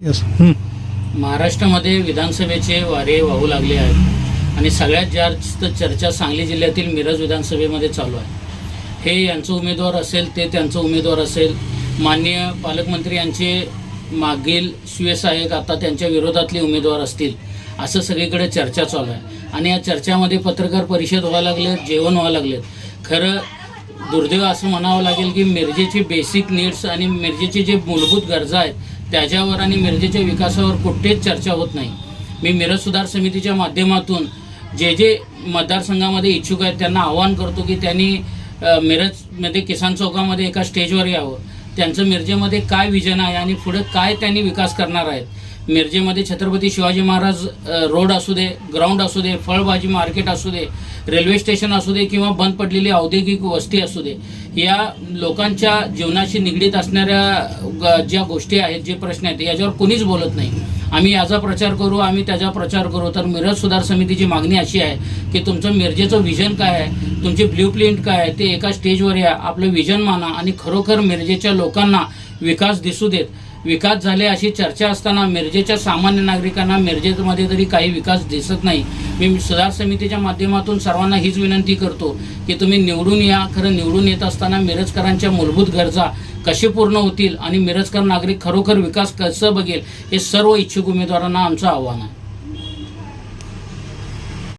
Yes महाराष्ट्रामध्ये विधानसभेचे वारे वाहू लागले आहेत आणि सगळ्यात जास्त चर्चा सांगली जिल्ह्यातील मिरज विधानसभेमध्ये चालू आहे. हे यांचं उमेदवार असेल ते त्यांचं उमेदवार असेल. माननीय पालकमंत्री यांचे मागील शिवसहाय्यक आता त्यांच्या विरोधातले उमेदवार असतील असं सगळीकडे चर्चा चालू आहे. आणि या चर्चामध्ये पत्रकार परिषद व्हायला लागलेत जेवण व्हायला लागलेत खरं दुर्दैव असं म्हणावं लागेल की मिरजेची बेसिक नीड्स आणि मिरजेची जे मूलभूत गरजा आहेत त्याच्यावर आणि मिरजेच्या विकासावर कुठेच चर्चा होत नाही. मी मिरज सुधार समितीच्या माध्यमातून जे जे मतदारसंघामध्ये इच्छुक आहेत त्यांना आवाहन करतो की त्यांनी मिरजमध्ये किसान चौकामध्ये एका स्टेजवर यावं. त्यांचं मिरजेमध्ये काय विजन आहे आणि पुढं काय त्यांनी विकास करणार आहेत मिरजेमध्ये छत्रपती शिवाजी महाराज रोड असू दे ग्राउंड असू दे फळभाजी मार्केट असू दे रेल्वे स्टेशन असू दे किंवा बंद पडलेली औद्योगिक वस्ती असू दे या लोकांच्या जीवनाशी निगडीत असणाऱ्या ज्या गोष्टी आहेत जे प्रश्न आहेत याच्यावर कोणीच बोलत नाही. आम्ही याचा प्रचार करू आम्ही त्याचा प्रचार करू तर मिरज सुधार समितीची मागणी अशी आहे की तुमचं मिरजेचं व्हिजन काय आहे तुमची ब्ल्यू प्रिंट काय आहे ते एका स्टेजवर या आपलं विजन माना आणि खरोखर मिरजेच्या लोकांना विकास दिसू देत. विकास झाले अशी चर्चा असताना मिरजेच्या सामान्य नागरिकांना मिरजेमध्ये तरी काही विकास दिसत नाही. मी सुधार समितीच्या माध्यमातून सर्वांना हीच विनंती करतो की तुम्ही निवडून या. खरं निवडून येत असताना मिरजकरांच्या मूलभूत गरजा कशी पूर्ण होतील आणि मिरजकर नागरिक खरोखर विकास कसं बघेल हे सर्व इच्छुक उमेदवारांना आमचं आव्हान आहे.